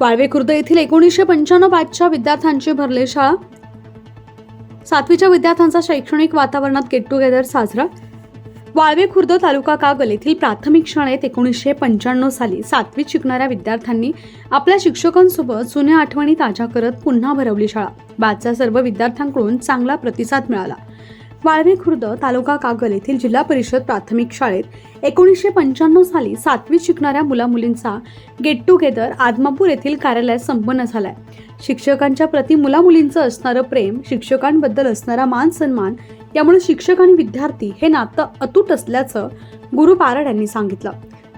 वाळवे खुर्द येथील एकोणीसशे पंच्याण्णव बॅचच्या विद्यार्थ्यांची भरले शाळा. सातवीच्या विद्यार्थ्यांचा शैक्षणिक वातावरणात गेट टुगेदर साजरा. वाळवे खुर्द तालुका कागल येथील प्राथमिक शाळेत एकोणीसशे पंच्याण्णव साली सातवीत शिकणाऱ्या विद्यार्थ्यांनी आपल्या शिक्षकांसोबत जुन्या आठवणी ताज्या करत पुन्हा भरवली शाळा. बॅचच्या सर्व विद्यार्थ्यांकडून चांगला प्रतिसाद मिळाला. वाळवे खुर्द तालुका कागल येथील जिल्हा परिषद प्राथमिक शाळेत एकोणीसशे पंच्याण्णव साली सातवीत शिकणाऱ्या मुलामुलींचा गेट टुगेदर आदमापूर येथील कार्यालयात संपन्न झालाय. शिक्षकांच्या प्रति मुलामुलींचं असणारं प्रेम शिक्षकांबद्दल असणारा मान सन्मान यामुळे शिक्षक आणि विद्यार्थी हे नातं अतूट असल्याचं गुरु पारड यांनी सांगितलं.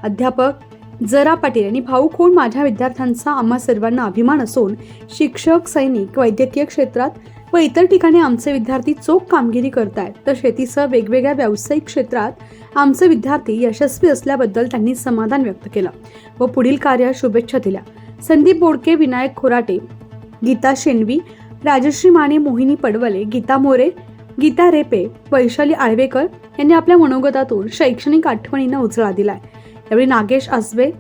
अध्यापक जरा पाटील यांनी भाऊ खोड माझ्या विद्यार्थ्यांचा आम्हा सर्वांना अभिमान असून शिक्षक सैनिक वैद्यकीय क्षेत्रात व इतर ठिकाणी आमचे विद्यार्थी चोख कामगिरी करतायत. तर शेतीसह वेगवेगळ्या व्यावसायिक क्षेत्रात आमचे विद्यार्थी यशस्वी असल्याबद्दल त्यांनी समाधान व्यक्त केलं व पुढील कार्यास शुभेच्छा दिल्या. संदीप बोडके विनायक खोराटे गीता शेणवी राजश्री माने मोहिनी पडवले गीता मोरे गीता रेपे वैशाली आळवेकर यांनी आपल्या मनोगतातून शैक्षणिक आठवणींना उजळा दिलाय. यावेळी नागेश आसवे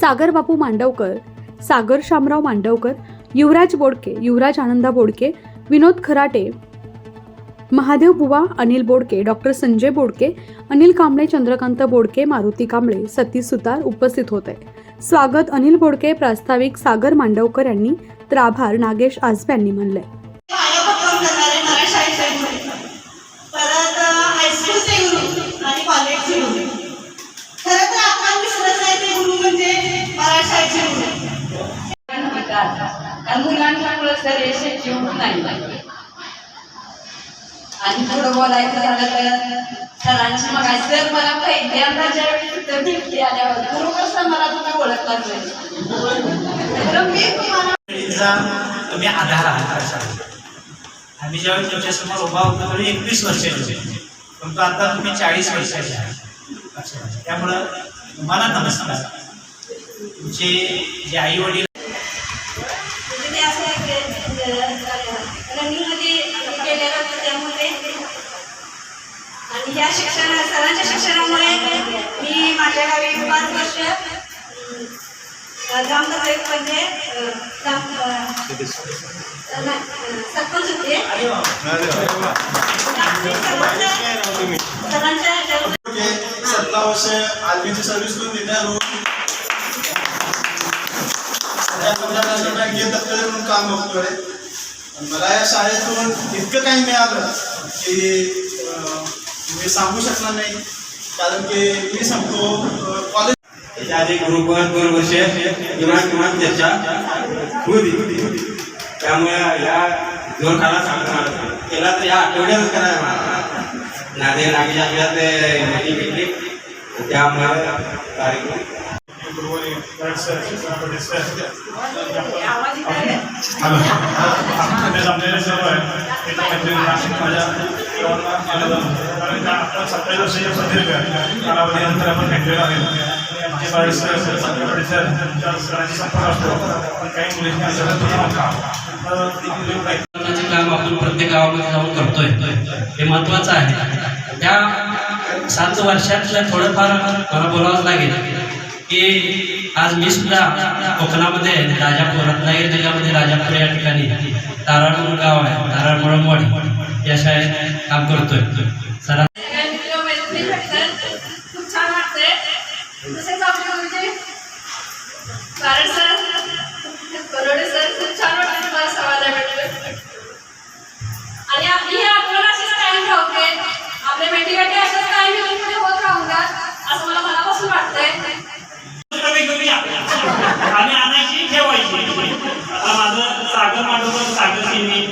सागर बापू मांडवकर सागर शामराव मांडवकर युवराज बोडके युवराज आनंदा बोडके विनोद खराटे महादेव बुवा अनिल बोडके डॉक्टर संजय बोडके अनिल कांबळे चंद्रकांत बोडके मारुती कांबळे सतीश सुतार उपस्थित होते. स्वागत अनिल बोडके प्रास्ताविक सागर मांडवकर यांनी तर आभार नागेश आजबे यांनी म्हणले कारण मुलांच्यामुळे तर यशस्वी होत नाही. आणि पुढं बोलायचं झालं तर सरांची मग सर मला पहिल्यांदा ज्यावेळी तिथं भेटली आल्यावर बरोबर सर मला तुम्ही ओळखलाच नाही तर मी तुम्हाला तुम्ही आधार आहात अशा आम्ही ज्यावेळी तुमच्यासमोर उभा होतो त्यावेळी एकवीस वर्षाचे होते. परंतु आता तुम्ही चाळीस वर्षाचे आहात. त्यामुळं तुम्हाला नमस्कार. तुमचे जे आई वडील म्हणजे ते असं रनिंगमध्ये केलेलं होतं त्यामुळे आणि या शिक्षण सरांच्या शिक्षणामुळे मी माझ्या गावी पाच वर्ष ग्रामपंचायतमध्ये म्हणजे, सरपंच होते. सरांच्या सत्ता वर्ष आर्मीची सर्व्हिस करून रिटायर म्हणून काम बघतोय मला या शाळेतून इतकं काही मिळालं की मी सांगू शकणार नाही कारण की मी सांगतो कॉलेज त्याच्या आधी ग्रुपवर दोन वर्ष किमान किमान चर्चा होती. त्यामुळे या दोन काळात सांगतो केला तर या आठवड्यातच करायला मला नादे नागे आपल्यात मीटिंग घेतली त्यामुळे कार्यक्रम ते सत्तावीस वर्षाच्या प्रदीर्घ कालावधीनंतर आपण भेटलेलो आहे. संपर्क असतो पण काही काम आपण प्रत्येक गावामध्ये जाऊन करतोय. हे महत्वाचं आहे. त्या सात वर्षातल्या थोडंफार मला बोलावंच लागेल की आज मी सुद्धा कोकणामध्ये राजापूर रत्नागिरी जिल्ह्यामध्ये राजापूर या ठिकाणी. ताराळ गाव आहे. ताराळ मुळंबवाडी या शाळेत काम करतोय सर खूप छान वाटतंय तसेच आपले म्हणजे कारण सर करोडे सर खूप छान वाटतं तुम्हाला समाजा भेटलं आणि आपली ही आठवण अशीच कायम राहते आपले भेटी गाठी अशाच कायम येऊन पुढे होत राहून द्या असं मला मनापासून वाटतंय कमी कमी आणि आणायची ठेवायची आता माझं सागर मांडवकर सागर सिंनी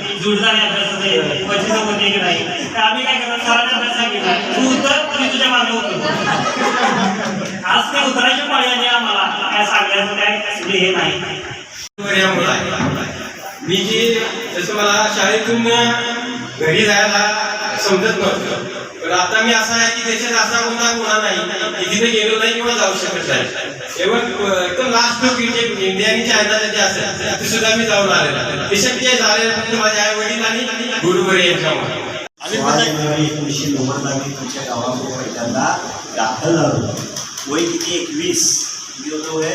नाही. तर आम्ही काय करणार? सरांना तू उतर तुम्ही तुझ्या मागे उतर आज ते उतरायच्या पाळी आम्हाला काय सांगायचं काय हे नाही. मी जी जसं मला शाळेतून घरी जायला समजत नव्हतं आता मी असा आहे की त्याच्यात असा कोणता गुन्हा नाही. की तिथे गेलो नाही किंवा जाऊ शकत नाही. एवढं एकदम लास्ट इंडिया आणि चायना जे असेल. तिथे सुद्धा मी जाऊन आलेला ते शक्य झालेलं फक्त माझ्या आई वडील आणि गुरुवर यांच्यामुळे एकोणीसशे नव्वदला मी तुमच्या गावामध्ये पहिल्यांदा दाखल झालो. वय किती? एकवीस. योदोळे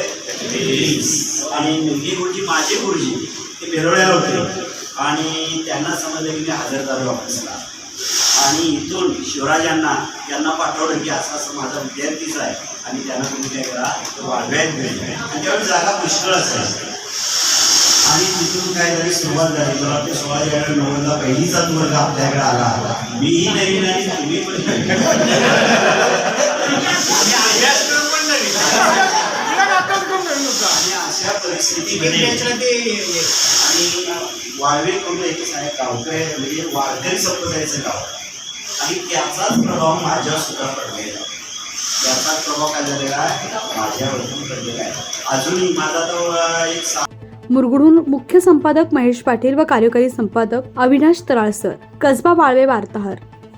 आणि ही गुरुजी माझे गुरुजी. ते बेरोळ्याला होते. आणि त्यांना समजलं की मी हजर झालो ऑफिसला आणि इथून शिवराजांना त्यांना पाठवलं की असं असं माझा विद्यार्थीच आहे. आणि त्यांना तुम्ही काय करा वाढवायला मिळेल आणि त्यावेळी जागा पुष्कळ असायची. आणि तिथून काय झाली सुरुवात झाली. मला ते सोळा जानेवारी नव्वदला पहिलीचाच वर्ग आपल्याकडे आला मीही नवीन आणि तुम्ही पण आणि अभ्यास करून आणि वाळवे करून यायचं आहे गावकरी म्हणजे वारकरी संप्रदायाचं गाव. आणि त्याचाच प्रभाव माझ्या सुद्धा पडलेला त्याचाच प्रभाव काय झालेला आहे? माझ्यावरती पडलेला आहे. अजूनही माझा तो एक सा मुरगुडहून मुख्य संपादक महेश पाटील व कार्यकारी संपादक अविनाश तराळसर कसबा बाळवे वार्ताहर.